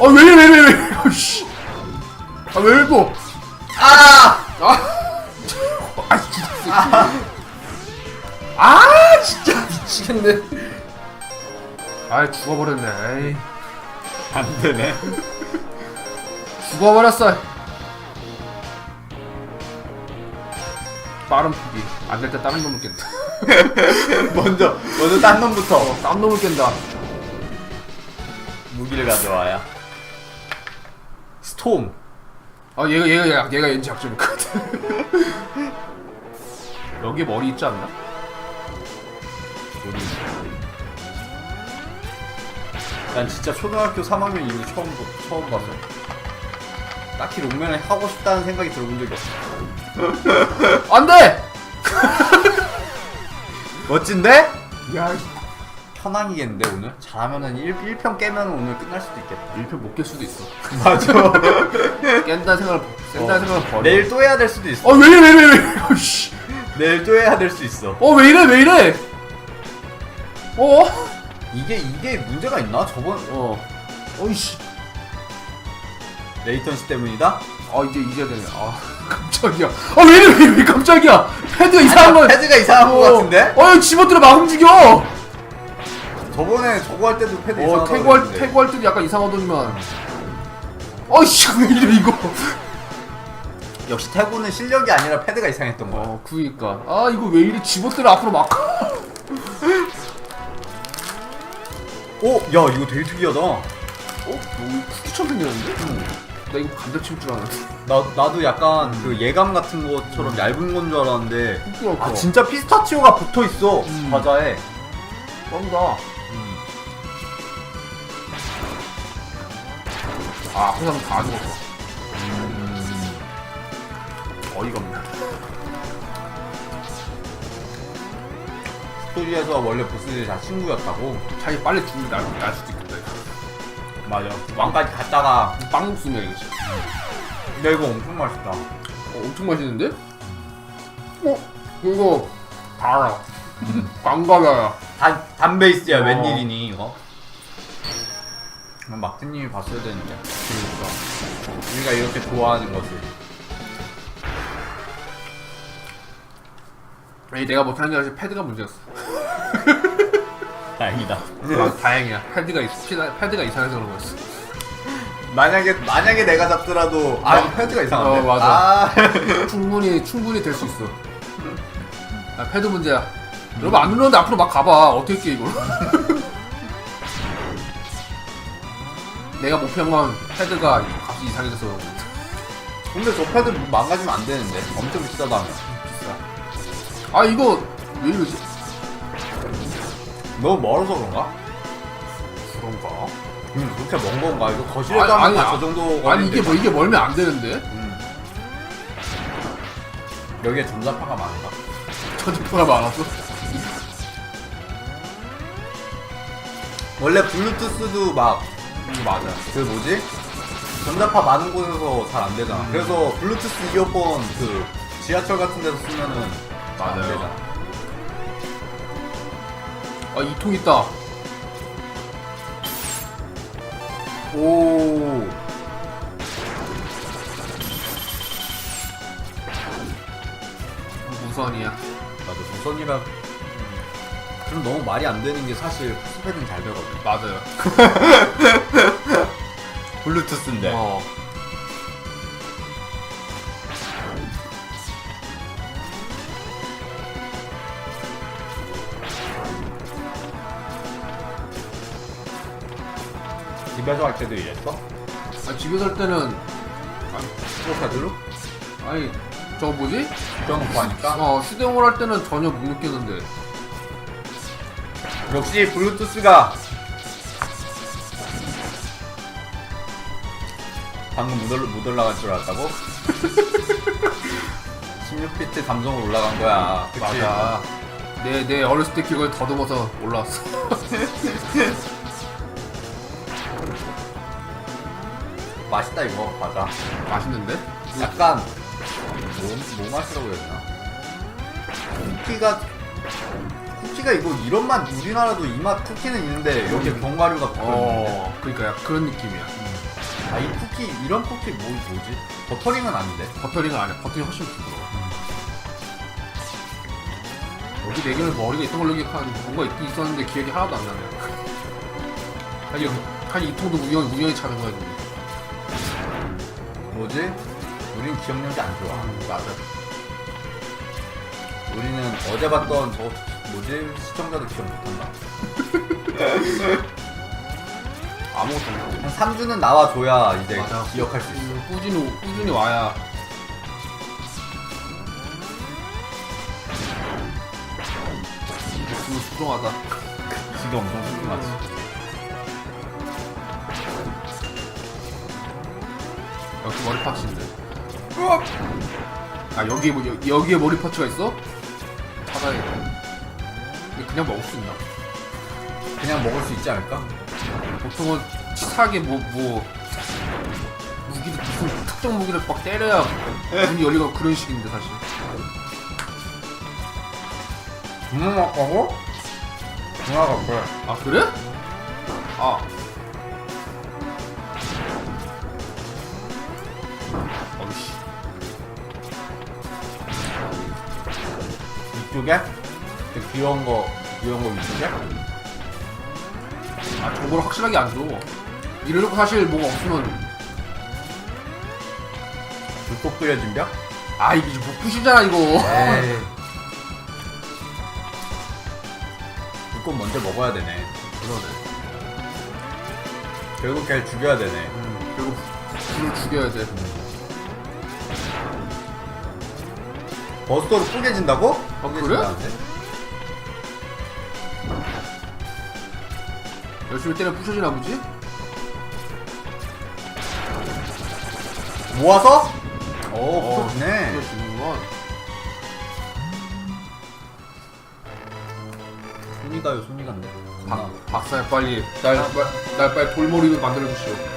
아 왜래 왜래 왜래 아씨. 아왜 이거 아! 아. 진짜. 아 진짜 미치겠네. 아 죽어버렸네. 안 되네. 죽어버렸어. 빠른 푸기. 안 될 때 다른 놈을 깬다. 먼저, 먼저 딴 놈부터. 딴 놈을 깬다 무기를 가져와야. 스톰. 아 얘가 얘가 얘가, 얘가 왠지 약점일 것 같아 여기에 머리 있지 않나? 우리. 난 진짜 초등학교 3학년 이후 처음, 보- 처음 봤어. 딱히 롱맨을 하고 싶다는 생각이 들어본 적이 없어. 안돼! 멋진데? 야 현황이겠는데 오늘? 잘하면은 1, 1편 깨면 오늘 끝날 수도 있겠다. 1편 못깰 수도 있어. 맞아. 깬다는 생각을 깬다는 생각을 버려. 내일 또 해야 될 수도 있어. 어 왜 이래 왜 이래 왜 이래. 어 씨. 내일 또 해야 될 수 있어. 어 왜 이래 왜 이래. 어? 이게 이게 문제가 있나? 저번 어. 어이씨. 레이턴시 때문이다? 아 이제 이제야 되네. 아 깜짝이야. 아 왜 이래 왜 이래 왜 깜짝이야. 패드가 이상한 거. 패드가 이상한 거 같은데? 어 집어들어 막 움직여 저번에 저거 할 때도 패드 어 이상하다고 태그 할 그랬는데. 태그 할 때도 약간 이상하더니만. 어이씨 왜 이래 이거? 역시 태구는 실력이 아니라 패드가 이상했던 거야. 어 그니까. 아 이거 왜 이래? 집어들어 앞으로 막. 오! 야 이거 되게 특이하다. 어? 너무 쿠키처럼 생겼는데? 나 이거 감자칩 줄 알았는데. 나, 나도 약간 그 예감 같은 것처럼 얇은 건 줄 알았는데. 부끄럽고 아 진짜 피스타치오가 붙어있어 음. 과자에. 뻥다 아 사람 다 죽었어 음. 어이가 없네 스토리에서 원래 보스들이 다 친구였다고 자기 빨리 죽는 게 나을, 나을 수도 있겠다 이거. 맞아 왕까지 갔다가 빵 먹으면 이거지 야 이거 엄청 맛있다 어, 엄청 맛있는데? 어? 이거 알아 광과자야 단, 단베이스야 어. 웬일이니 이거 막대님이 봤어야 되는데 그러니까 우리가 이렇게 좋아하는 것을 아니 내가 못하는 게 아니라 패드가 문제였어 다행이다 아, 다행이야 패드가 있, 피나- 패드가 이상해서 그런 거였어 만약에 만약에 내가 잡더라도 아 이거 패드가 이상한데 어, 맞아. 아, 충분히 충분히 될 수 있어. 아, 패드 문제야. 여러분 안 눌렀는데 앞으로 막 가봐. 어떻게 깨 이걸? 내가 목표한 건 패드가 값이 이상해져서 그런 거 근데 저 패드 망가지면 안 되는데 엄청 비싸다며 비싸. 아 이거 왜 이러지? 너무 멀어서 그런가? 그런가? 응 그렇게 먼 건가? 이거 거실에서 아니, 하면 아니, 아- 정도 아니 이게 뭐 이게 멀면 안 되는데? 음. 여기에 전자파가 많은가? 전지포가 많아서. 원래 블루투스도 막 음, 맞아. 그 뭐지? 전자파 많은 곳에서 잘 안 되잖아. 음. 그래서 블루투스 이어폰 그 지하철 같은 데서 쓰면은 맞아요. 되잖아. 아 이 통 있다. 오. 무선이야. 나도 무선이라 좀 너무 말이 안 되는 게 사실 스펙은 잘 되거든. 맞아요. 블루투스인데. 어. 집에서 할 때도 이랬어? 아, 집에서 할 때는 스포카드로? 아니 저거 뭐지? 껴놓고 하니까? 어 휴대용을 할 때는 전혀 못 느꼈는데 역시 블루투스가 방금 못, 올라, 못 올라갈 줄 알았다고? 16비트 감성으로 올라간 거야. 그치? 맞아 내, 내 어렸을 때 기억을 더듬어서 올라왔어 맛있다 이거 과자. 맛있는데? 약간 뭐, 뭐 맛이라고 해야 되나? 쿠키가 쿠키가 이거 이런 맛 우리나라도 이 맛 쿠키는 있는데 여기에 견과류가 붙어 있는데 어, 그러니까 약간 그런 느낌이야. 아이 쿠키 이런 쿠키 뭐 뭐지? 버터링은 아닌데 버터링은 아니야. 버터링 훨씬 부드러워. 여기 네 개는 머리가 있던 걸로 기억하는 뭔가 있긴 있었는데 기억이 하나도 안 나네요. 아니, 한이 통도 우연, 우연히 찾은 거야. 지금. 뭐지? 우린 기억력이 안 좋아 맞아. 우리는 어제 봤던 저 뭐지? 시청자도 기억 못한다 아무것도 없네. 한 3주는 나와줘야 이제 맞아. 기억할 수 있어 음, 꾸준히, 꾸준히 와야. 목숨은 수중하다. 지금 엄청 소중하지 역시 머리 파츠인데. 아 여기에 뭐 여- 여기에 머리 파츠가 있어? 찾아야겠다. 그냥 먹을 수 있나? 그냥 먹을 수 있지 않을까? 보통은 치사하게 뭐 뭐 무기를 무슨 특정 무기를 막 때려야 문이 열리고 그런 식인데 사실. 분명 먹고? 누나가 그래 아 그래? 아. 어이씨. 이쪽에? 그 귀여운 거 귀여운 거 이쪽에? 아 정보를 확실하게 안 줘. 이래놓고 사실 뭐가 없으면 불꽃 끓여진 벽? 아 이게 못 부시잖아 이거. 에이 불꽃 먼저 먹어야 되네 그러네. 결국 걔를 죽여야 되네 음, 결국 불을 죽여야 돼. 버스터로 뿌개진다고? 그래? 열심히 때려 부셔지나 보지? 모아서? 오 어, 부서지네 부셔지는구만. 손이 가요 손이 간대 박, 박사야 빨리 날, 빨- 날 빨리 돌머리로 만들어 주시오.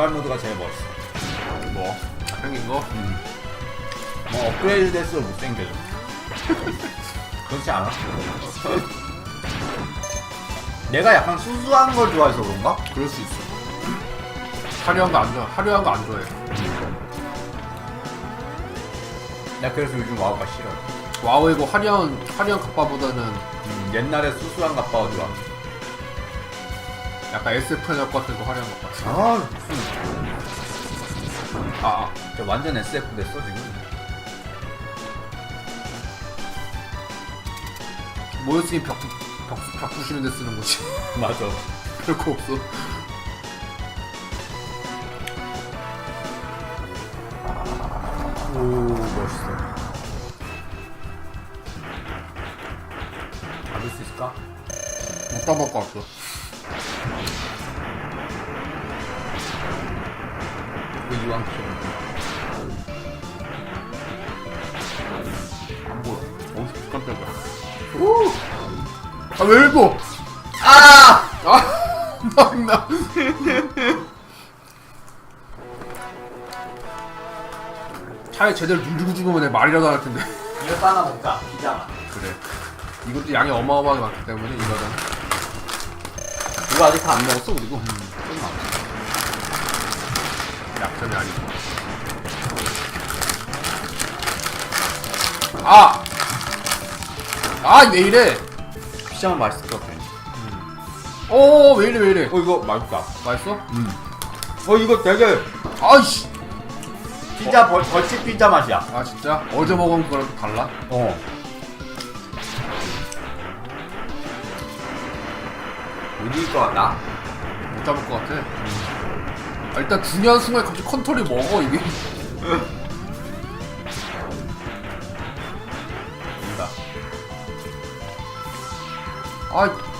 노말 모드가 제일 멋있어 뭐? 생긴 거? 뭐 업그레이드 될수록 못생겨져 그렇지 않아? 내가 약간 수수한 걸 좋아해서 그런가? 그럴 수 있어. 화려한 거 안 좋아. 화려한 거 안 좋아해. 나 그래서 요즘 와우가 싫어 와우이고 화려한 화려한 갑바보다는 음, 옛날에 수수한 가빠가 좋아 약간 SF 할것 같은 거 화려한 것 같아. 아 무슨 아, 아. 진짜 완전 SF 됐어 지금 모였으니 벽, 벽, 벽 부시는 데 쓰는 거지. 맞아 별거 없어. 오 멋있어 잡을 수 있을까? 못 잡을 것 같어. 그 이왕 안 보여. 어디서 깜짝이야. 오! 아, 왜 이거? 아! 아! 막 나. 차에 제대로 누르고 죽으면 내 말이라도 할 텐데. 이거 하나 먹자 피자 그래. 이것도 양이 어마어마하게 많기 때문에 이거는. 이거 아직 다 안 먹었어 그리고 음, 약점이 아니고. 아! 아, 왜 이래? 피자는 맛있을 것 같아 어, 왜 이래, 왜 이래? 어 이거 맛있다 맛있어? 어 이거 되게 아이씨! 피자 벌, 벌집 피자 맛이야 아, 진짜? 어제 먹은 거랑 또 달라? 어 어디일 것 같나? 못 잡을 것 같아. 아, 일단 중요한 순간에 갑자기 컨트롤이 먹어, 이게. 뭔가 아.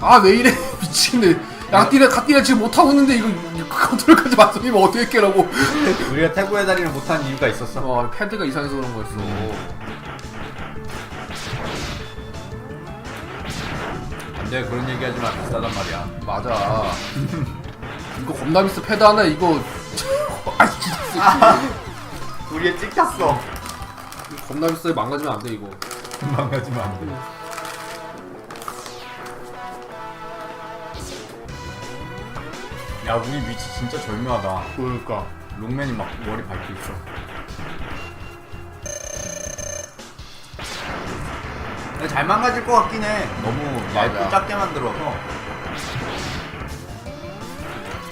아, 왜 이래? 미치겠네. 야, 갓띠네, 갓띠네 지금 못 하고 있는데, 이거, 컨트롤까지 맞추면 어떻게 깨라고 우리가 태고의 다리를 못한 이유가 있었어. 어 패드가 이상해서 그런 거였어 안돼 그런 얘기하지 마 비싸단 말이야. 맞아 이거 겁나 비싸 패드 하나 이거 아 진짜 우리에 찍혔어. 겁나 비싸 망가지면 안 돼 이거 망가지면 안 돼. 야 우리 위치 진짜 절묘하다. 그러니까 롱맨이 막 머리 밟고 있어. 근데 잘 망가질 것 같긴 해. 너무 얇고 맞아. 작게 만들어서.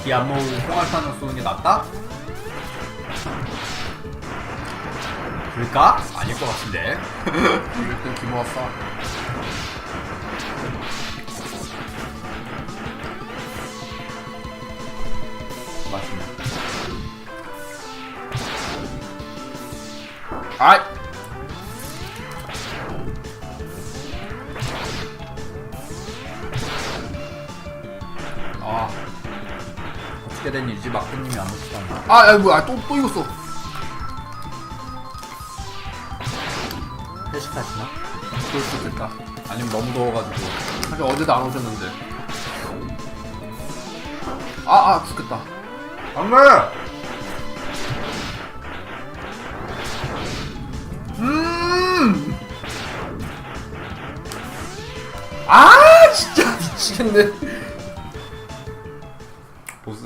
기안 모으고 홍알탄을 쏘는 게 낫다? 그럴까? 아닐 것 같은데. 이럴 땐 기모가 싸 맞습니다. 아이 어떻게 된 일이지? 막대님이 아무것도 안 나. 아, 야, 뭐야, 또, 또 익었어. 회식하시나? 그럴 수도 있겠다. 아니면 너무 더워가지고. 사실 어제도 안 오셨는데. 아, 아, 죽겠다. 안 돼! 음! 아, 진짜 미치겠네.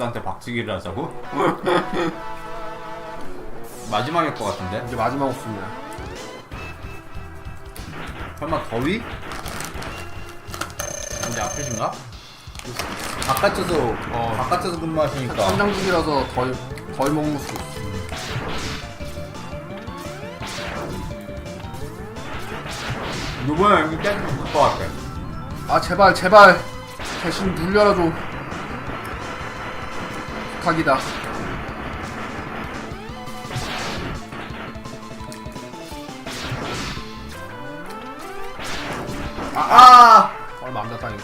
보스한테 박치기를 하자고? 마지막일 것 같은데? 이제 마지막 없습니다. 설마 더위? 근데 아프신가? 바깥에서 어. 바깥에서 근무하시니까 천장중이라서 덜, 덜 먹는 수 있어. 이번에 여기 땡기 못것 같아. 아, 제발, 제발. 대신 눌려라 좀. 각이다. 아! 아! 얼마 안 됐다니까.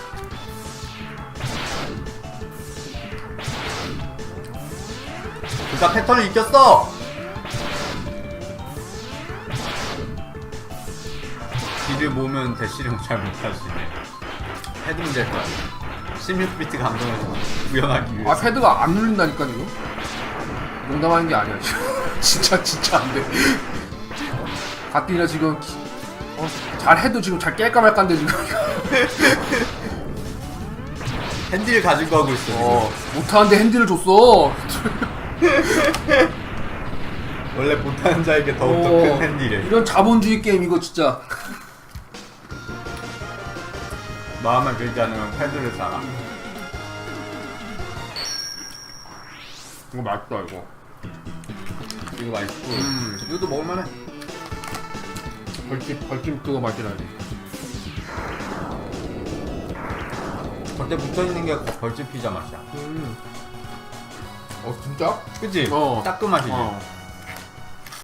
둘다 패턴을 익혔어! 딜을 모으면 대시를 잘 못하시네. 헤드 문제일 거야. 16비트 감정을 구현하기 위해. 아, 패드가 안 눌린다니까, 이거? 농담하는 게 아니야. 진짜, 진짜 안 돼. 갓디나 지금, 기- 어, 잘 해도 지금 잘 깰까 말까인데, 지금. 핸디를 가지고 하고 있어. 지금. 어, 못하는데 핸디를 줬어. 원래 못하는 자에게 더욱더 어, 큰 핸디를. 이런 자본주의 게임, 이거 진짜. 마음에 들지 않으면 패드를 사라. 이거 맛있다, 이거. 이거 맛있고. 음. 이것도 먹을만해. 벌집, 벌집 그거 맛이라니. 겉에 붙어 있는 게 벌집 피자 맛이야. 음. 어, 진짜? 그치? 어. 따끔하시지? 어.